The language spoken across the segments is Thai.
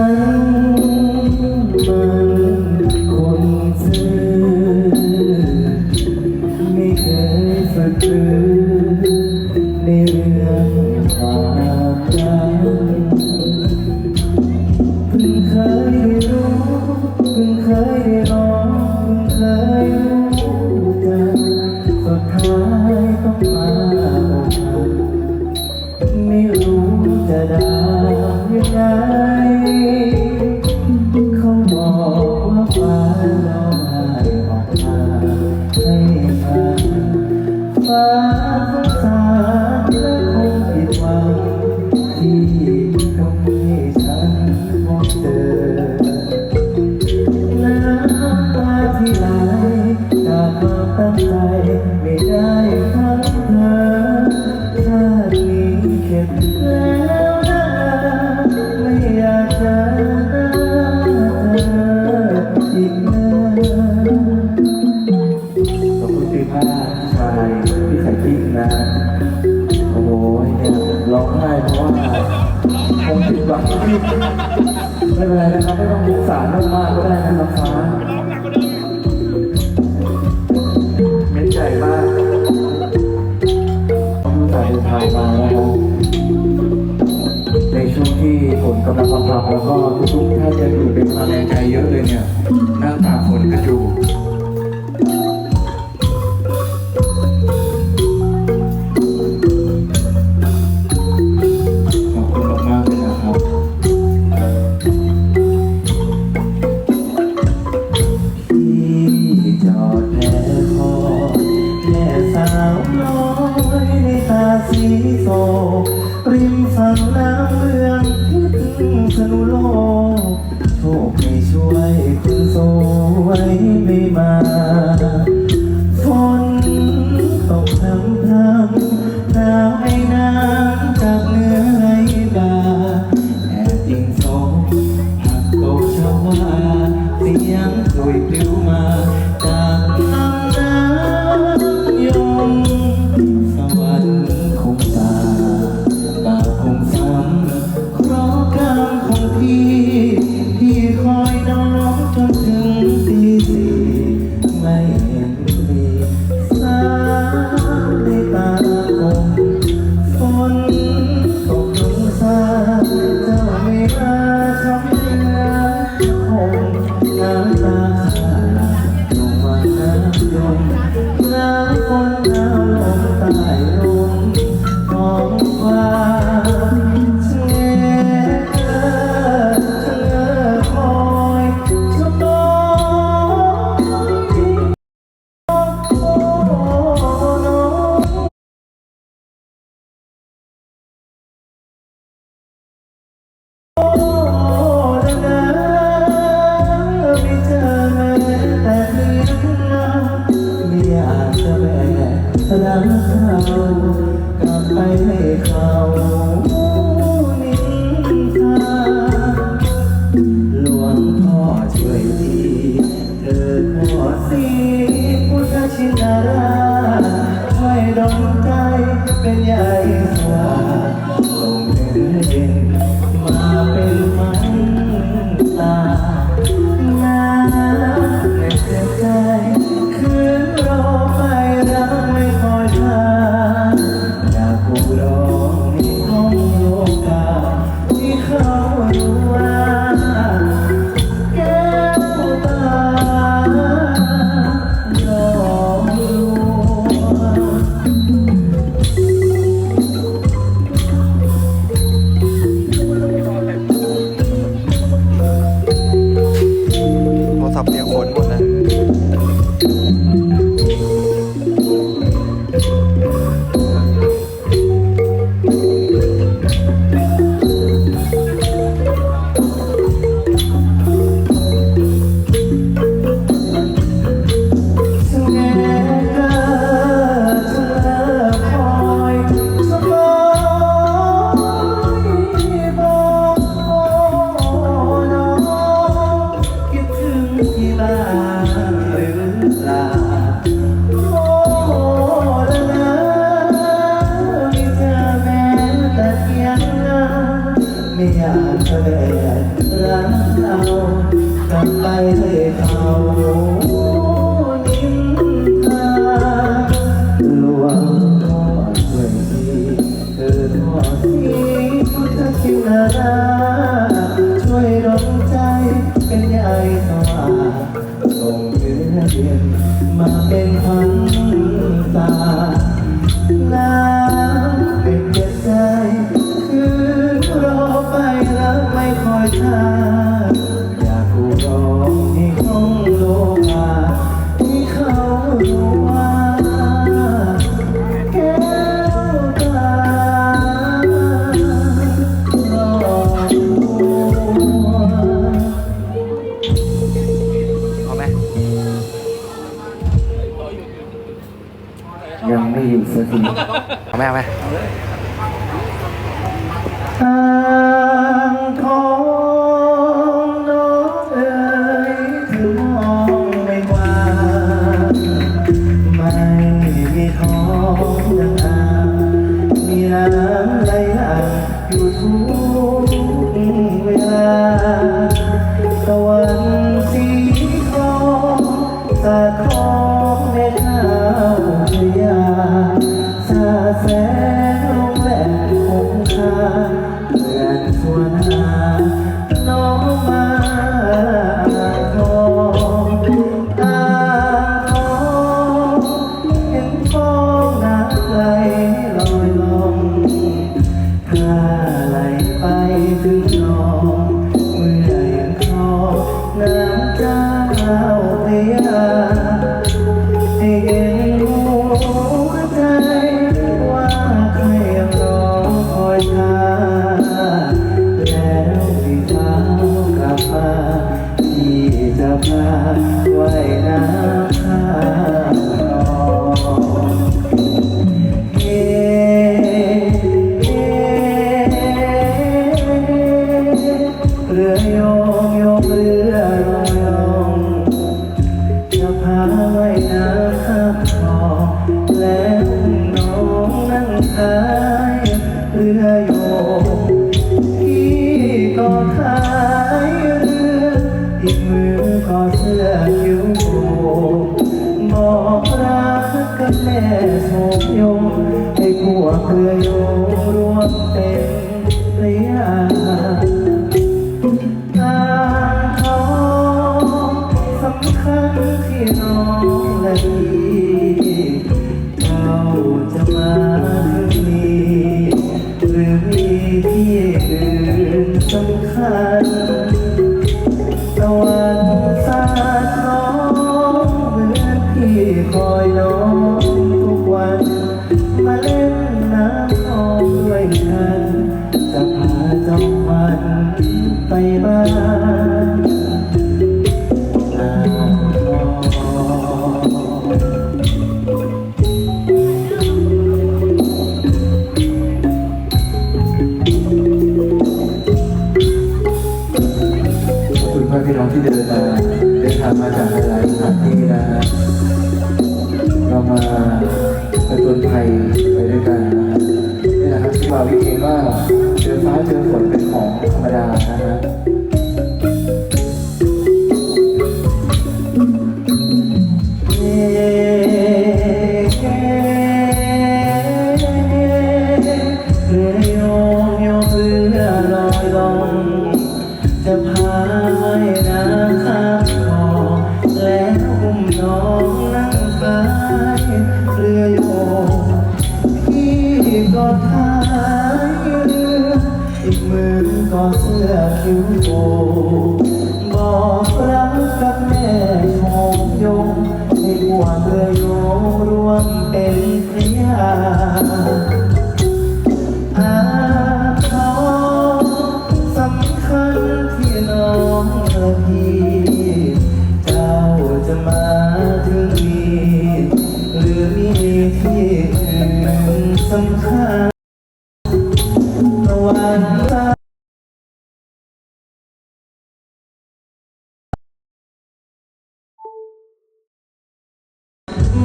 างมา ให้ทางฟ้า ให้เพราะว่าผมผิดหวังไม่เป็นไรนะครับไม่ต้องบุกสารมากๆก็ได้นะครับฟ้าไม่ใหญ่มากต้องจากเดินทางมานะครับในช่วงที่ฝนกำลังพรำแล้วก็ทุกๆท่านจะอยู่เป็นกำลังใจเยอะเลยเนี่ยหน้าตาฝนกระจู ที่นาไว้ดองใจเป็นใหญ่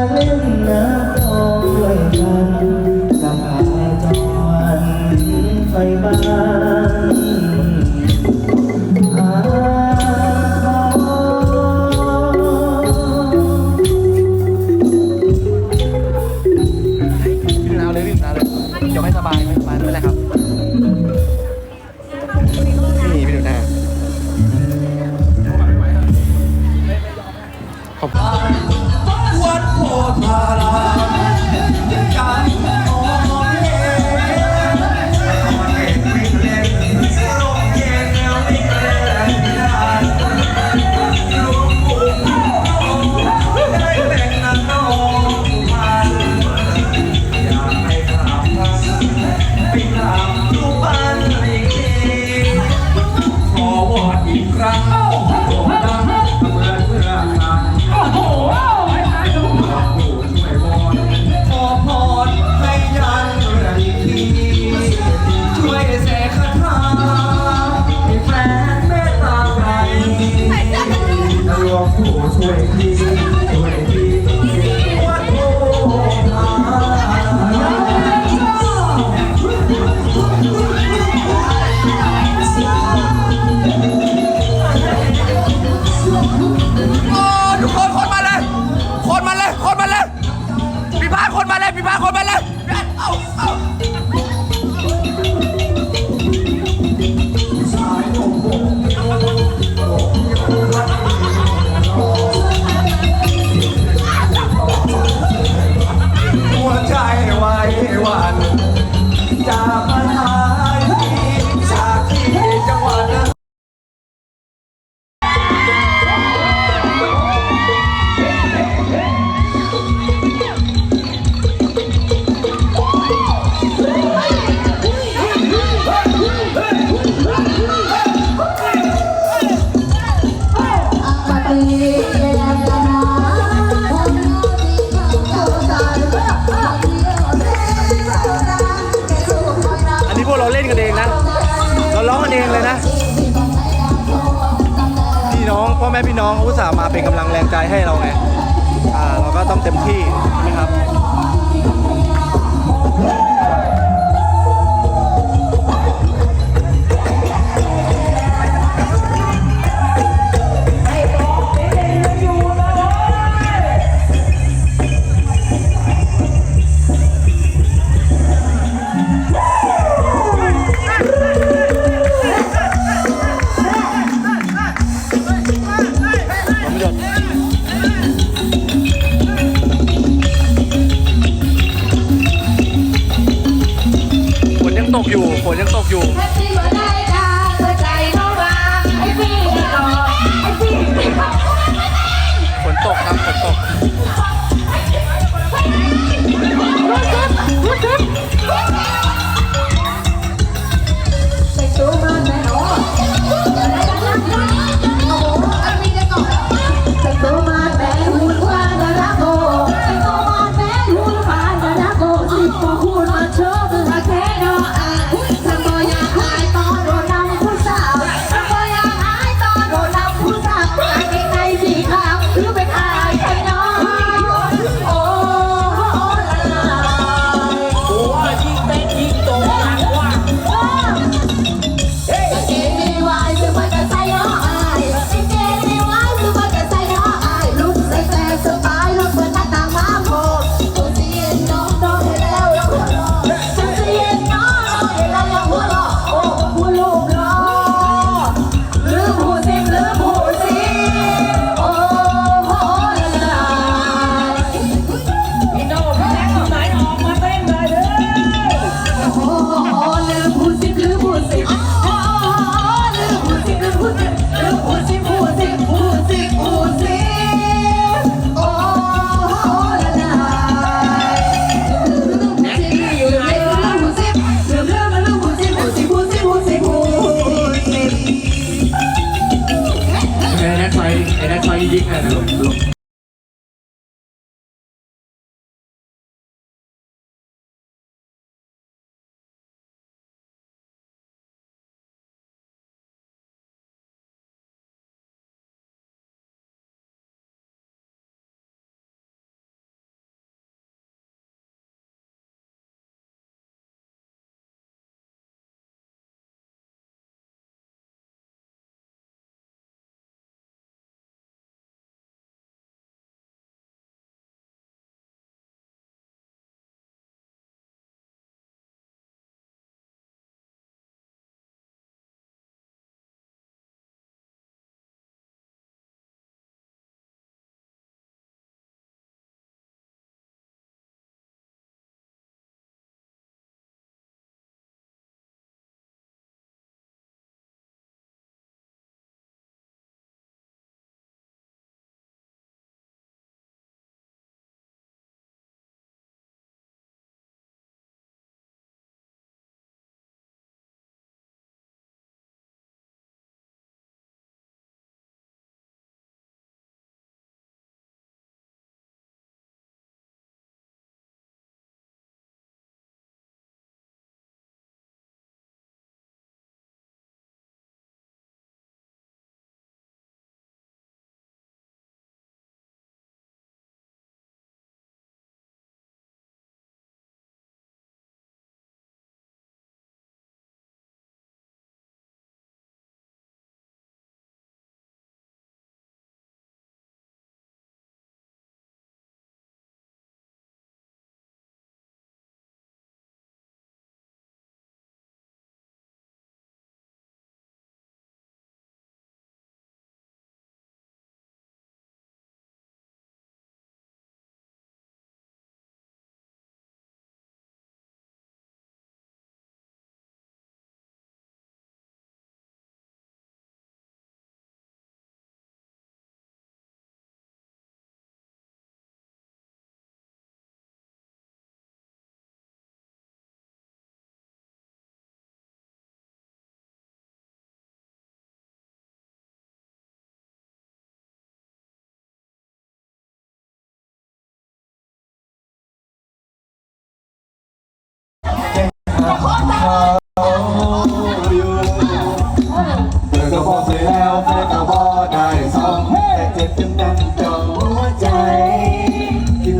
มาเอีกครั้ง พาคนม น้องๆาอุตส่าห์มาเป็นกำลังแรงใจให้เราไงอ่าเราก็ต้องเต็มที่ใช่ไหมครับ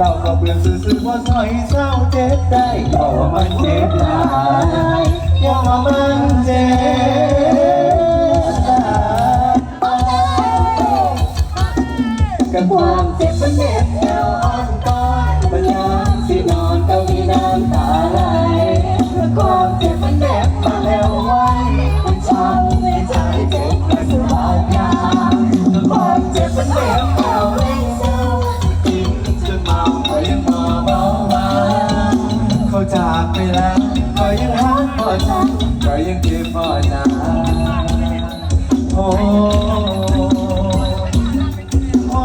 หล้าก็เปลี่ยนซื่อๆว่าซอยเศร้าเจ็บได้เพราะว่ามันเจ็บหลายอย่ามันเจ็บหลายกับความเจ็บมันเหน็บแนวอ่อนก้อนมันยามสินอนก็มีน้ำตาไหล ความเจ็บมันเหน็บเอาเล่นเศร้ากินจนเมาก็ยังมาเมามาเขาจากไปแล้วก็ยังหักพ่อฉันก็ยังเก็บพ่อนาโอ้โอ้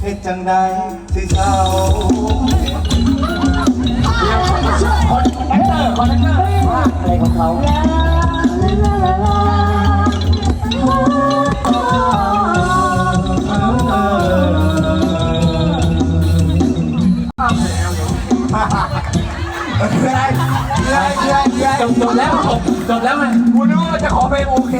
เฮ็ดจังใดสิเศร้าอะไรของเขา คืออะไครคืจบจบแล้วจบจบแล้วมันุ่าจะขอเพลงโอเค